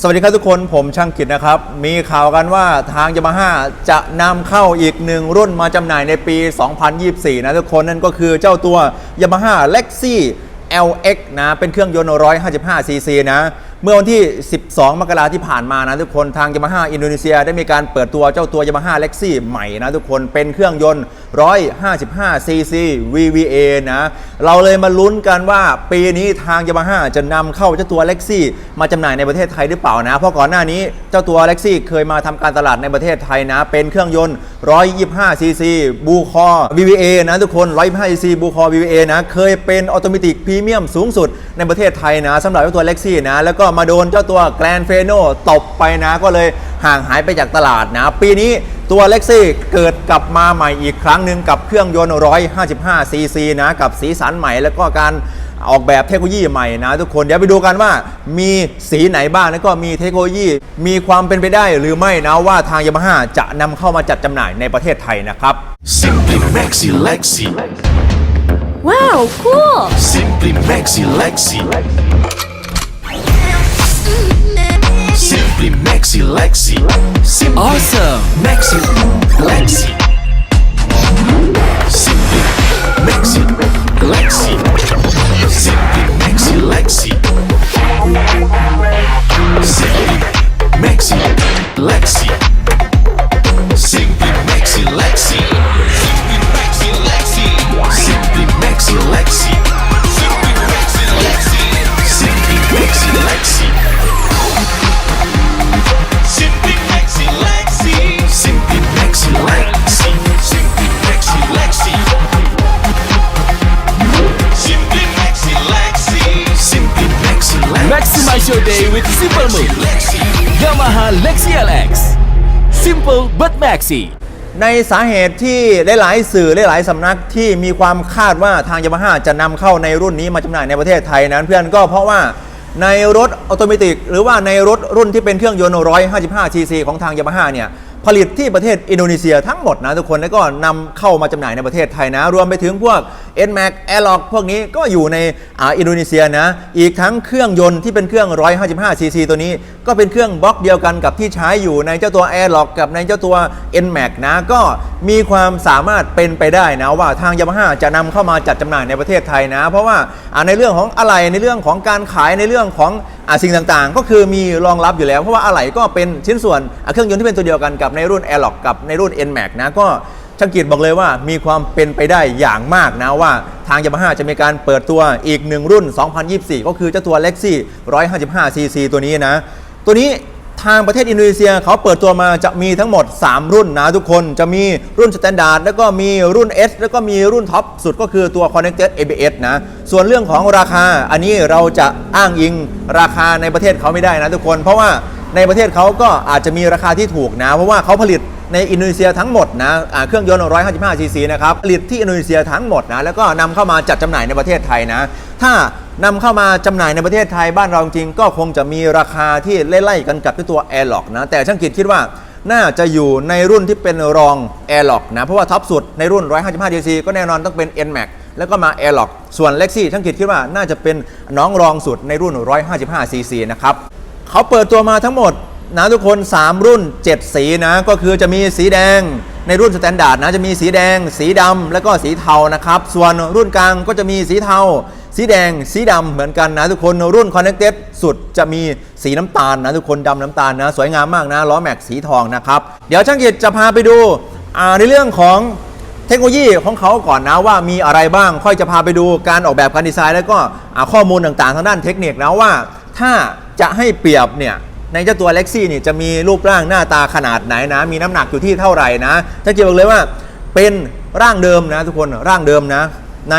สวัสดีครับทุกคนผมช่างกิจนะครับ มีข่าวกันว่าทางยามาฮ่าจะนำเข้าอีกหนึ่งรุ่นมาจำหน่ายในปี 2024 นะทุกคนนั่นก็คือเจ้าตัวยามาฮ่าเล็กซี่ LX นะ เป็นเครื่องยนต์ 155cc นะ เมื่อวันที่ 12 มกราที่ผ่านมานะทุกคนทาง Yamaha อินโดนีเซีย ได้มีการเปิดตัวเจ้าตัว Yamaha Lexi ใหม่นะทุกคนเป็นเครื่องยนต์ 155cc VVA นะเราเลยมาลุ้นกันว่าปีนี้ทาง Yamaha จะนำเข้าเจ้าตัว Lexi มาจำหน่ายในประเทศไทยหรือเปล่านะ เพราะก่อนหน้านี้เจ้าตัว Lexi เคยมาทำการตลาดในประเทศไทยนะ เป็นเครื่องยนต์ 125cc บูคอ VVA นะทุกคน 125cc บูคอ VVA นะเคยเป็นออโตเมติกพรีเมียมสูงสุดในประเทศไทยนะสำหรับเจ้าตัว Lexi นะแล้วก็มาโดนเจ้าตัว Grand f e n o ตบไปนะก็เลยห่างหายไปจากตลาดนะ ปีนี้ตัว Lexi เกิดกลับมาใหม่อีกครั้งหนึ่งกับเครื่องยนต์ 155cc นะ กับสีสันใหม่แล้วก็การออกแบบเทคโนโลยีใหม่นะทุกคนเดี๋ยวไปดูกันว่ามีสีไหนบ้างแล้วก็มีเทคโนโลยี มีความเป็นไปได้หรือไม่นะว่าทางยามาฮ่าจะนำเข้ามาจัดจำหน่ายในประเทศไทยนะครับ Simply Maxi Lexi. Wow, cool! Simply Maxi Lexi. Simply Maxi Lexi. Simply Awesome. Maxi Lexi. Simply Maxi Lexi. Lexi. Maximize your day with Simple Move. Yamaha Lexi LX. Simple but maxi. ในสาเหตุที่หลายๆสื่อหลายๆสำนักที่มีความคาดว่าทางยามาฮ่าจะนำเข้าในรุ่นนี้มาจำหน่ายในประเทศไทยนั้นเพื่อนก็เพราะว่าในรถออโตเมติกหรือว่าในรถรุ่นที่เป็นเครื่องยนต์ 155cc ของทางยามาฮ่าเนี่ย ผลิตที่ประเทศอินโดนีเซียทั้งหมดนะทุกคนแล้วก็นำเข้ามาจำหน่ายในประเทศไทยนะ รวมไปถึงพวก NMAX Airlock พวกนี้ก็อยู่ในอาอินโดนีเซียนะ อีกทั้งเครื่องยนต์ที่เป็นเครื่อง 155cc ตัวนี้ ก็เป็นเครื่องบล็อกเดียวกันกับที่ใช้อยู่ในเจ้าตัว Airlock กับในเจ้าตัว NMAX นะ ก็มีความสามารถเป็นไปได้นะว่าทางยามาฮ่าจะนำเข้ามาจัดจำหน่ายในประเทศไทยนะ เพราะว่าในเรื่องของอะไหล่ในเรื่องของการขายในเรื่องของอ่าสิ่งต่างๆ ก็คือมีรองรับอยู่แล้ว เพราะว่าอะไหล่ก็เป็นชิ้นส่วนเครื่องยนต์ที่เป็นตัวเดียวกันกับในรุ่น Airlock กับในรุ่น NMAX นะก็ช่างกิจบอกเลยว่ามีความเป็นไปได้อย่างมากนะว่าทางยามาฮ่าจะมีการเปิดตัวอีกหนึ่งรุ่น 2024 ก็คือเจ้าตัว Lexi 155cc ตัวนี้นะ ตัวนี้ทางประเทศอินโดนีเซียเขาเปิดตัวมาจะมีทั้งหมด 3 รุ่นนะทุกคนจะมีรุ่นสแตนดาร์ดแล้วก็มีรุ่น S แล้วก็มีรุ่นท็อปสุดก็คือตัว Connected ABS นะ ส่วนเรื่องของราคาอันนี้เราจะอ้างอิงราคาในประเทศเขาไม่ได้นะทุกคน เพราะว่าในประเทศเขาก็อาจจะมีราคาที่ถูกนะ เพราะว่าเขาผลิตในอินโดนีเซียทั้งหมดนะอ่าเครื่องยนต์ 155cc นะครับผลิตที่อินโดนีเซียทั้งหมดนะแล้วก็นำเข้ามาจัดจำหน่ายในประเทศไทยนะ ถ้า นำเข้ามาจำหน่ายในประเทศไทยบ้านเราจริงก็คงจะมีราคาที่ไล่ๆกันกับที่ตัว Airlock นะ แต่ช่างกิจคิดว่าน่าจะอยู่ในรุ่นที่เป็นรอง Airlock นะ เพราะว่าท็อปสุดในรุ่น 155cc ก็แน่นอนต้องเป็น NMAX แล้วก็มา Airlock ส่วน Lexi ช่างกิจคิดว่าน่าจะเป็นน้องรองสุดในรุ่น 155cc นะครับเขาเปิดตัวมาทั้งหมดนะทุกคน 3 รุ่น 7 สีนะก็คือจะมีสีแดง ในรุ่นสแตนดาร์ดนะจะมีสีแดง สีดำแล้วก็สีเทานะครับ ส่วนรุ่นกลางก็จะมีสีเทา สีแดง สีดำเหมือนกันนะทุกคนรุ่น Connected สุดจะมีสีน้ำตาลนะทุกคนดำน้ำตาลนะ สวยงามมากนะล้อแม็กสีทองนะครับ เดี๋ยวช่างกิจจะพาไปดูในเรื่องของเทคโนโลยีของเขาก่อนนะว่ามีอะไรบ้าง ค่อยจะพาไปดูการออกแบบการดีไซน์ แล้วก็ข้อมูลต่างๆทางด้านเทคนิคนะว่า ถ้าจะให้เปรียบเนี่ย ในเจ้าตัว Lexi นี่จะมีรูปร่างหน้าตาขนาดไหนนะ มีน้ำหนักอยู่ที่เท่าไหร่นะถ้าเกี่ยวบอกเลยว่าเป็นร่างเดิมนะทุกคนร่างเดิมนะ ใน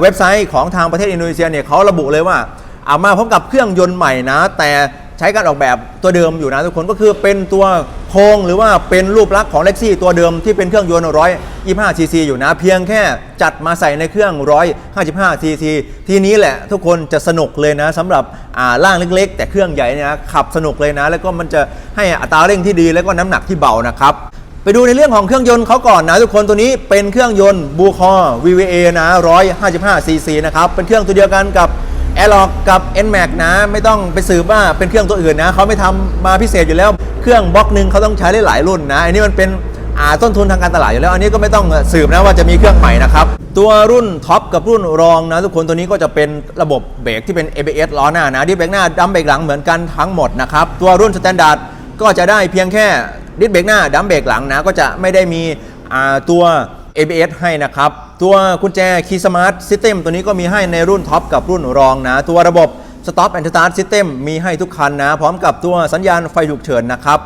เว็บไซต์ของทางประเทศอินโดนีเซียเนี่ยเขาระบุเลยว่าเอามาพร้อมกับเครื่องยนต์ใหม่นะ แต่ใช้การออกแบบตัวเดิมอยู่นะทุกคนก็คือเป็นตัว โครงหรือว่าเป็นรูปลักษณ์ของ Lexi ตัวเดิมที่เป็นเครื่องยนต์ 125cc อยู่นะ เพียงแค่จัดมาใส่ในเครื่อง 155cc ทีนี้แหละทุกคนจะสนุกเลยนะสำหรับอ่าร่างเล็กๆ แต่เครื่องใหญ่เนี่ยนะขับสนุกเลยนะ แล้วก็มันจะให้อัตราเร่งที่ดีแล้วก็น้ำหนักที่เบานะครับไปดูในเรื่องของเครื่องยนต์เขาก่อนนะทุกคนตัวนี้เป็นเครื่องยนต์บูคอ VVA นะ 155cc นะครับเป็นเครื่องตัวเดียวกันกับ a i r l o c กับ NMAX นะ ไม่ต้องไปสืบว่าเป็นเครื่องตัวอื่นนะเขาไม่ทำมาพิเศษอยู่แล้ว เครื่องบล็อกหนึ่งเขาต้องใช้ได้หลายรุ่นนะ อันนี้มันเป็นอ่าต้นทุนทางการตลาดอยู่แล้ว อันนี้ก็ไม่ต้องสืบนะว่าจะมีเครื่องใหม่นะครับ ตัวรุ่นท็อปกับรุ่นรองนะ ทุกคนตัวนี้ก็จะเป็นระบบเบรกที่เป็น ABS ล้อหน้านะดิสเบรกหน้าดัมเบรกหลังเหมือนกันทั้งหมดนะครับตัวรุ่นสแตนดาร์ดก็จะได้เพียงแค่ดิสเบรกหน้าดัมเบรกหลังนะก็จะไม่ได้มีอ่าตัว ABS ให้นะครับ ตัวกุญแจ Key Smart System ตัวนี้ก็มีให้ในรุ่นท็อปกับรุ่นรองนะ ตัวระบบ Stop and Start System มีให้ทุกคันนะ พร้อมกับตัวสัญญาณไฟฉุกเฉินนะครับ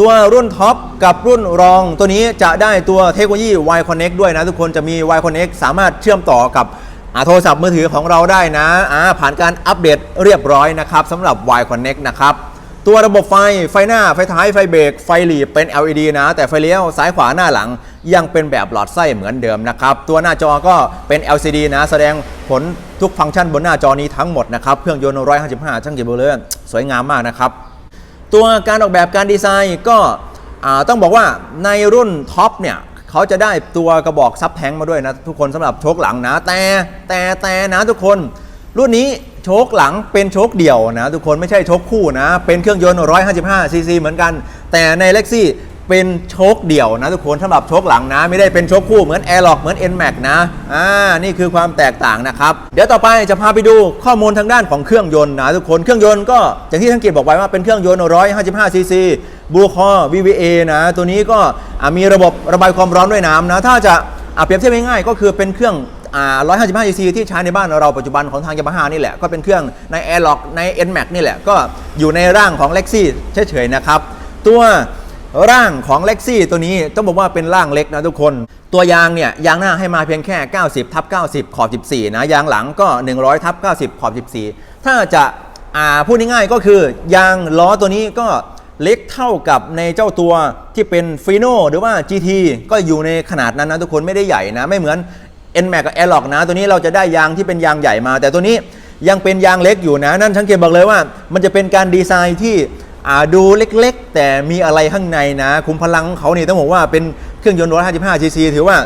ตัวรุ่นท็อปกับรุ่นรอง ตัวนี้จะได้ตัวเทคโนโลยี Y Connect ด้วยนะ ทุกคนจะมี Y Connect สามารถเชื่อมต่อกับโทรศัพท์มือถือของเราได้นะผ่านการอัปเดตเรียบร้อยนะครับสำหรับ Y Connect นะครับ ตัวระบบไฟ ไฟหน้า ไฟท้าย ไฟเบรก ไฟหลีบเป็น LED นะ แต่ไฟเลี้ยวซ้ายขวาหน้าหลัง ยังเป็นแบบหลอดไส้เหมือนเดิมนะครับ ตัวหน้าจอก็เป็น LCD นะ แสดงผลทุกฟังก์ชันบนหน้าจอนี้ทั้งหมดนะครับ เครื่องยนต์ 155 ช่างเกียร์เบลเลอร์สวยงามมากนะครับ ตัวการออกแบบการดีไซน์ก็ต้องบอกว่าในรุ่นท็อปเนี่ยเขาจะได้ตัวกระบอกซับแทงมาด้วยนะทุกคนสำหรับโชคหลังนะแต่แต่แต่นะทุกคน รุ่นนี้โชคหลังเป็นโชคเดี่ยวนะ ทุกคนไม่ใช่โชคคู่นะ เป็นเครื่องยนต์ 155 ซีซีเหมือนกัน แต่ในเล็กซี่เป็นโชคเดี่ยวนะ ทุกคนสำหรับโชคหลังนะ ไม่ได้เป็นโชคคู่เหมือน Air l o c k เหมือน NMAX นะอ่านี่คือความแตกต่างนะครับ เดี๋ยวต่อไปจะพาไปดูข้อมูลทางด้านของเครื่องยนต์นะทุกคนเครื่องยนต์ก็อย่างที่ทังเกียรติบอกไว้ว่าเป็นเครื่องยนต์ 155 ซีซีบูคอ VVA นะ ตัวนี้ก็มีระบบระบายความร้อนด้วยน้ำนะถ้าจะอ่าเปรียบเทียบง่ายๆก็คือเป็นเครื่อง 155 cc ที่ใช้ในบ้านเราปัจจุบันของทางยามาฮ่านี่แหละ ก็เป็นเครื่องใน Air Lock ใน NMAX นี่แหละ ก็อยู่ในร่างของ Lexi เฉยๆนะครับ ตัวร่างของ Lexi ตัวนี้ต้องบอกว่าเป็นร่างเล็กนะทุกคน ตัวยางเนี่ยยางหน้าให้มาเพียงแค่ 90ทับ90 ขอบ 14 นะ ยางหลังก็ 100ทับ90 ขอบ 14 ถ้าจะาพูดง่ายๆก็คือยางล้อตัวนี้ก็เล็กเท่ากับในเจ้าตัวที่เป็นฟีโนหรือว่า GT ก็อยู่ในขนาดนั้นนะทุกคนไม่ได้ใหญ่นะ ไม่เหมือน n m a x กับ a i r l o c k นะ ตัวนี้เราจะได้ยางที่เป็นยางใหญ่มา แต่ตัวนี้ยังเป็นยางเล็กอยู่นะ นั่นชังเกตบอกเลยว่า มันจะเป็นการดีไซน์ที่ดูเล็กๆ แต่มีอะไรข้างในนะ คุมพลังของเขานี่ต้องบอกว่าเป็นเครื่องยนต์155 cc ถือว่า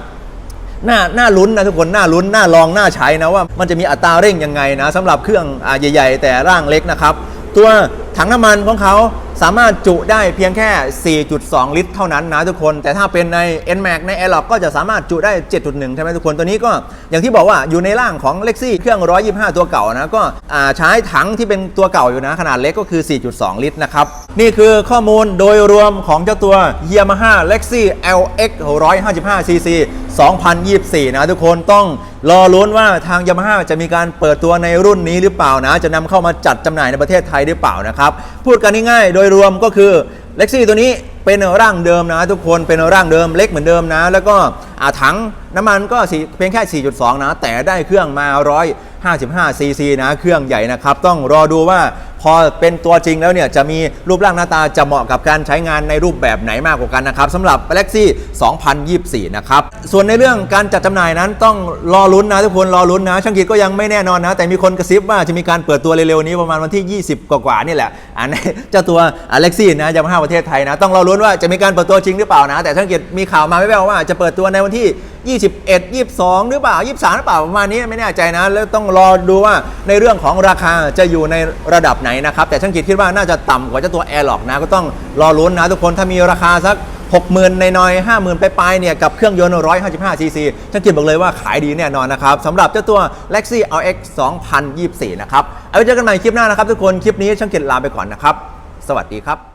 น่าน่าลุ้นนะทุกคนน่าลุ้นน่าลองน่าใช้นะว่ามันจะมีอัตราเร่งยังไงนะสำหรับเครื่องอใหญ่ ๆ แต่ร่างเล็กนะครับ ตัว ถังน้ำมันของเขาสามารถจุได้เพียงแค่ 4.2 ลิตร เท่านั้นนะทุกคน แต่ถ้าเป็นใน NMAX ใน a i r l o c ก็จะสามารถจุได้ 7.1 ใช่ไหมทุกคน ตัวนี้ก็อย่างที่บอกว่าอยู่ในร่างของ Lexi เครื่อง 125 ตัวเก่านะ ก็ใช้ถังที่เป็นตัวเก่าอยู่นะ ขนาดเล็กก็คือ 4.2 ลิตรนะครับ นี่คือข้อมูลโดยรวมของเจ้าตัว Yamaha Lexi LX 155 cc 2024 นะทุกคนต้องรอลุ้นว่าทาง Yamaha จะมีการเปิดตัวในรุ่นนี้หรือเปล่านะ จะนำเข้ามาจัดจำหน่ายในประเทศไทยหรือเปล่านะครับพูดกันง่ายๆโดยรวมก็คือ Lexi ตัวนี้เป็นร่างเดิมนะ ทุกคนเป็นร่างเดิมเล็กเหมือนเดิมนะ แล้วก็ถังน้ำมันก็เพียงแค่ 4.2 นะ แต่ได้เครื่องมา 55cc นะเครื่องใหญ่นะครับ ต้องรอดูว่าพอเป็นตัวจริงแล้วเนี่ยจะมีรูปร่างหน้าตาจะเหมาะกับการใช้งานในรูปแบบไหนมากกว่ากันนะครับสำหรับ Galaxy 2024 นะครับ ส่วนในเรื่องการจัดจำหน่ายนั้นต้องรอลุ้นนะทุกคนรอลุ้นนะ ช่างกิจก็ยังไม่แน่นอนนะ แต่มีคนกระซิบว่าจะมีการเปิดตัวเร็วๆนี้ประมาณวันที่ 20 กว่าๆนี่แหละ อันนี้เจ้าตัว Galaxy นะยามาฮ่าประเทศไทยนะ ต้องรอลุ้นว่าจะมีการเปิดตัวจริงหรือเปล่านะ แต่ช่างกิจมีข่าวมาไม่แว่วว่าจะเปิดตัวในวันที่ 21 22 หรือเปล่า 23 หรือเปล่าประมาณนี้ไม่แน่ใจนะ แล้วต้องรอดูว่าในเรื่องของราคาจะอยู่ในระดับไหนนะครับ แต่ช่างกิจคิดว่าน่าจะต่ำกว่าเจ้าตัว Air Lock นะ ก็ต้องรอลุ้นนะทุกคนถ้ามีราคาสัก 60,000ในน้อย50,000ไปลายๆเนี่ยกับเครื่องยนต์ 155 cc ช่างกิจบอกเลยว่าขายดีแน่นอนนะครับสำหรับเจ้าตัว Lexi LX 2024 นะครับเอาไว้เจอกันใหม่คลิปหน้านะครับทุกคนคลิปนี้ช่างกิจลาไปก่อนนะครับสวัสดีครับ